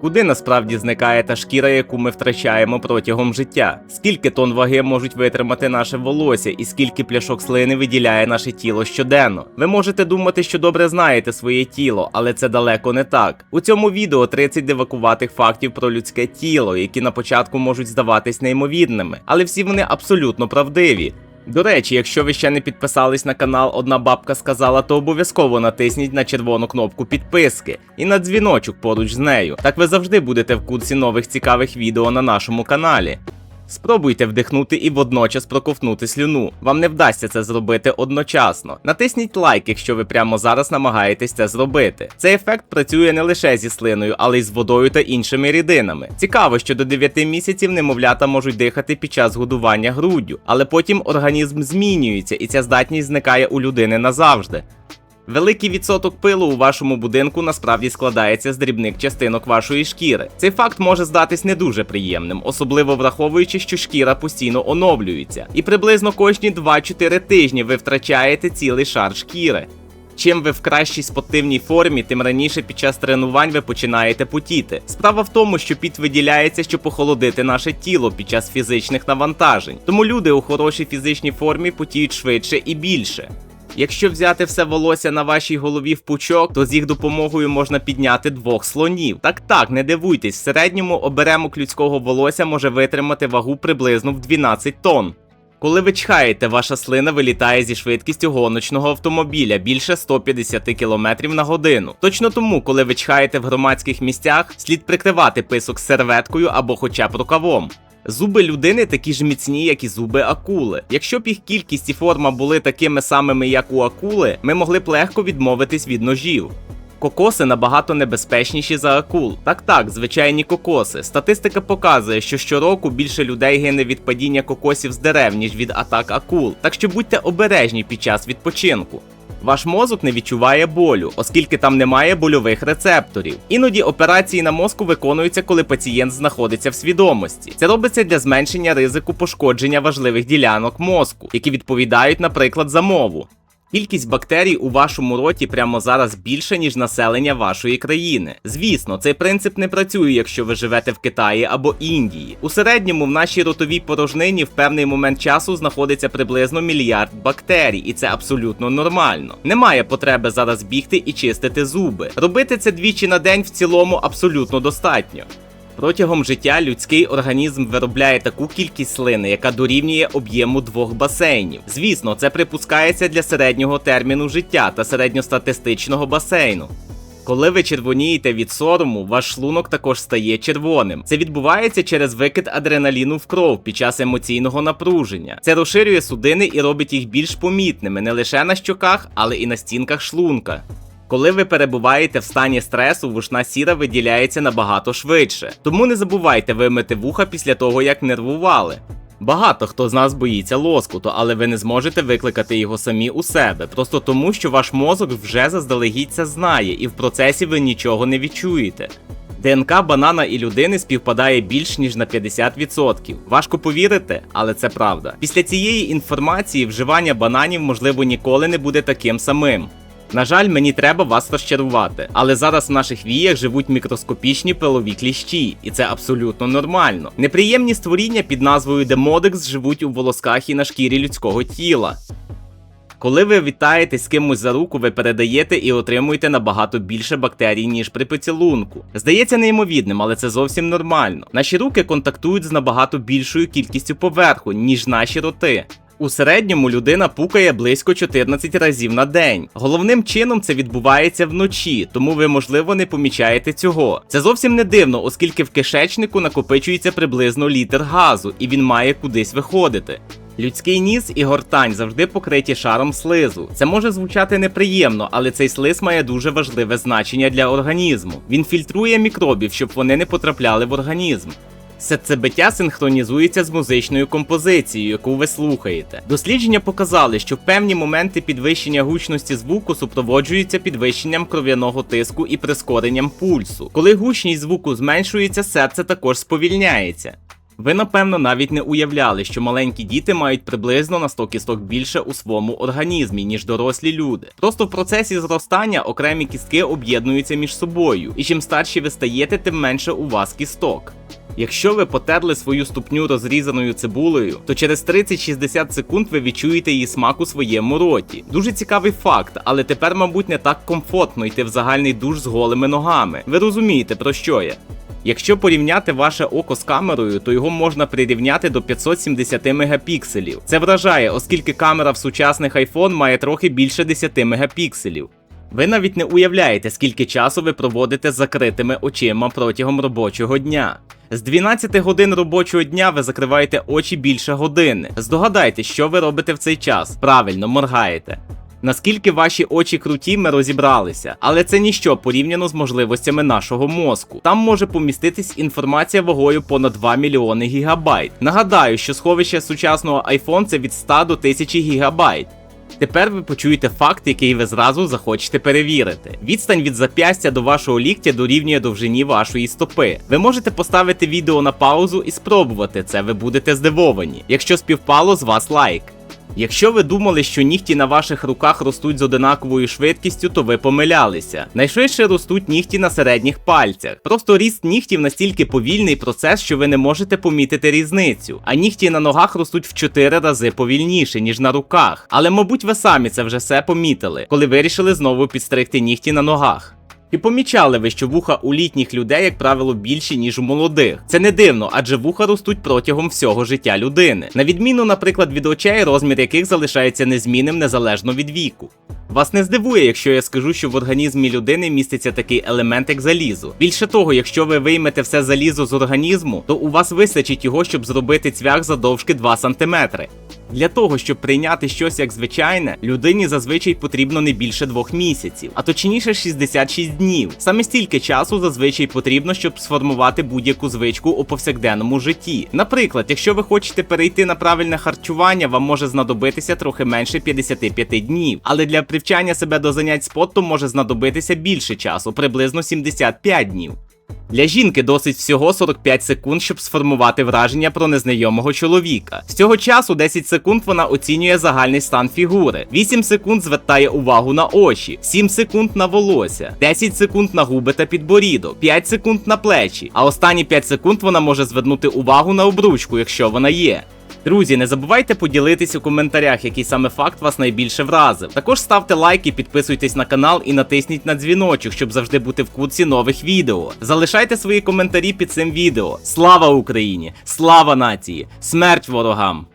Куди насправді зникає та шкіра, яку ми втрачаємо протягом життя? Скільки тонн ваги можуть витримати наше волосся, і скільки пляшок слини виділяє наше тіло щоденно? Ви можете думати, що добре знаєте своє тіло, але це далеко не так. У цьому відео 30 дивакуватих фактів про людське тіло, які на початку можуть здаватись неймовірними, але всі вони абсолютно правдиві. До речі, якщо ви ще не підписались на канал Одна бабка сказала, то обов'язково натисніть на червону кнопку підписки і на дзвіночок поруч з нею. Так ви завжди будете в курсі нових цікавих відео на нашому каналі. Спробуйте вдихнути і водночас проковтнути слюну. Вам не вдасться це зробити одночасно. Натисніть лайк, якщо ви прямо зараз намагаєтесь це зробити. Цей ефект працює не лише зі слиною, але й з водою та іншими рідинами. Цікаво, що до 9 місяців немовлята можуть дихати під час годування груддю, але потім організм змінюється і ця здатність зникає у людини назавжди. Великий відсоток пилу у вашому будинку насправді складається з дрібних частинок вашої шкіри. Цей факт може здатись не дуже приємним, особливо враховуючи, що шкіра постійно оновлюється, і приблизно кожні 2-4 тижні ви втрачаєте цілий шар шкіри. Чим ви в кращій спортивній формі, тим раніше під час тренувань ви починаєте потіти. Справа в тому, що піт виділяється, щоб охолодити наше тіло під час фізичних навантажень. Тому люди у хорошій фізичній формі потіють швидше і більше. Якщо взяти все волосся на вашій голові в пучок, то з їх допомогою можна підняти двох слонів. Так так, не дивуйтесь, в середньому оберемок людського волосся може витримати вагу приблизно в 12 тонн. Коли ви чхаєте, ваша слина вилітає зі швидкістю гоночного автомобіля більше 150 км на годину. Точно тому, коли ви чхаєте в громадських місцях, слід прикривати писок серветкою або хоча б рукавом. Зуби людини такі ж міцні, як і зуби акули. Якщо б їх кількість і форма були такими самими, як у акули, ми могли б легко відмовитись від ножів. Кокоси набагато небезпечніші за акул. Так так, звичайні кокоси. Статистика показує, що щороку більше людей гине від падіння кокосів з дерев, ніж від атак акул. Так що будьте обережні під час відпочинку. Ваш мозок не відчуває болю, оскільки там немає больових рецепторів. Іноді операції на мозку виконуються, коли пацієнт знаходиться в свідомості. Це робиться для зменшення ризику пошкодження важливих ділянок мозку, які відповідають, наприклад, за мову. Кількість бактерій у вашому роті прямо зараз більше, ніж населення вашої країни. Звісно, цей принцип не працює, якщо ви живете в Китаї або Індії. У середньому в нашій ротовій порожнині в певний момент часу знаходиться приблизно мільярд бактерій, і це абсолютно нормально. Немає потреби зараз бігти і чистити зуби. Робити це двічі на день в цілому абсолютно достатньо. Протягом життя людський організм виробляє таку кількість слини, яка дорівнює об'єму двох басейнів. Звісно, це припускається для середнього терміну життя та середньостатистичного басейну. Коли ви червонієте від сорому, ваш шлунок також стає червоним. Це відбувається через викид адреналіну в кров під час емоційного напруження. Це розширює судини і робить їх більш помітними не лише на щоках, але і на стінках шлунка. Коли ви перебуваєте в стані стресу, вушна сіра виділяється набагато швидше. Тому не забувайте вимити вуха після того, як нервували. Багато хто з нас боїться лоскуту, але ви не зможете викликати його самі у себе, просто тому, що ваш мозок вже заздалегідь це знає, і в процесі ви нічого не відчуєте. ДНК банана і людини співпадає більш ніж на 50%. Важко повірити, але це правда. Після цієї інформації вживання бананів можливо ніколи не буде таким самим. На жаль, мені треба вас розчарувати, але зараз в наших віях живуть мікроскопічні пилові кліщі, і це абсолютно нормально. Неприємні створіння під назвою Демодекс живуть у волосках і на шкірі людського тіла. Коли ви вітаєтесь з кимось за руку, ви передаєте і отримуєте набагато більше бактерій, ніж при поцілунку. Здається неймовірним, але це зовсім нормально. Наші руки контактують з набагато більшою кількістю поверху, ніж наші роти. У середньому людина пукає близько 14 разів на день. Головним чином це відбувається вночі, тому ви, можливо, не помічаєте цього. Це зовсім не дивно, оскільки в кишечнику накопичується приблизно літр газу, і він має кудись виходити. Людський ніс і гортань завжди покриті шаром слизу. Це може звучати неприємно, але цей слиз має дуже важливе значення для організму. Він фільтрує мікробів, щоб вони не потрапляли в організм. Серцебиття синхронізується з музичною композицією, яку ви слухаєте. Дослідження показали, що певні моменти підвищення гучності звуку супроводжуються підвищенням кров'яного тиску і прискоренням пульсу. Коли гучність звуку зменшується, серце також сповільняється. Ви напевно навіть не уявляли, що маленькі діти мають приблизно на 100 кісток більше у своєму організмі, ніж дорослі люди. Просто в процесі зростання окремі кістки об'єднуються між собою, і чим старші ви стаєте, тим менше у вас кісток. Якщо ви потерли свою ступню розрізаною цибулею, то через 30-60 секунд ви відчуєте її смак у своєму роті. Дуже цікавий факт, але тепер, мабуть, не так комфортно йти в загальний душ з голими ногами. Ви розумієте про що я? Якщо порівняти ваше око з камерою, то його можна прирівняти до 570 мегапікселів. Це вражає, оскільки камера в сучасних iPhone має трохи більше 10 мегапікселів. Ви навіть не уявляєте, скільки часу ви проводите закритими очима протягом робочого дня. З 12 годин робочого дня ви закриваєте очі більше години. Здогадайтесь, що ви робите в цей час. Правильно, моргаєте. Наскільки ваші очі круті, ми розібралися, але це ніщо порівняно з можливостями нашого мозку. Там може поміститись інформація вагою понад 2 мільйони гігабайт. Нагадаю, що сховище сучасного iPhone це від 100 до 1000 гігабайт. Тепер ви почуєте факт, який ви зразу захочете перевірити. Відстань від зап'ястя до вашого ліктя дорівнює довжині вашої стопи. Ви можете поставити відео на паузу і спробувати це, ви будете здивовані. Якщо співпало, з вас лайк. Якщо ви думали, що нігті на ваших руках ростуть з одинаковою швидкістю, то ви помилялися. Найшвидше ростуть нігті на середніх пальцях. Просто ріст нігтів настільки повільний процес, що ви не можете помітити різницю. А нігті на ногах ростуть в 4 рази повільніше, ніж на руках. Але, мабуть, ви самі це вже все помітили, коли вирішили знову підстригти нігті на ногах. Чи помічали ви, що вуха у літніх людей, як правило, більші, ніж у молодих? Це не дивно, адже вуха ростуть протягом всього життя людини. На відміну, наприклад, від очей, розмір яких залишається незмінним незалежно від віку. Вас не здивує, якщо я скажу, що в організмі людини міститься такий елемент, як залізо. Більше того, якщо ви виймете все залізо з організму, то у вас вистачить його, щоб зробити цвях задовжки 2 см. Для того, щоб прийняти щось як звичайне, людині зазвичай потрібно не більше двох місяців, а точніше 66 днів. Саме стільки часу зазвичай потрібно, щоб сформувати будь-яку звичку у повсякденному житті. Наприклад, якщо ви хочете перейти на правильне харчування, вам може знадобитися трохи менше 55 днів. Але для привчання себе до занять спортом може знадобитися більше часу, приблизно 75 днів. Для жінки досить всього 45 секунд, щоб сформувати враження про незнайомого чоловіка. З цього часу 10 секунд вона оцінює загальний стан фігури, 8 секунд звертає увагу на очі, 7 секунд на волосся, 10 секунд на губи та підборідок, 5 секунд на плечі, а останні 5 секунд вона може звернути увагу на обручку, якщо вона є. Друзі, не забувайте поділитись у коментарях, який саме факт вас найбільше вразив. Також ставте лайки, підписуйтесь на канал і натисніть на дзвіночок, щоб завжди бути в курсі нових відео. Залишайте свої коментарі під цим відео. Слава Україні! Слава нації! Смерть ворогам!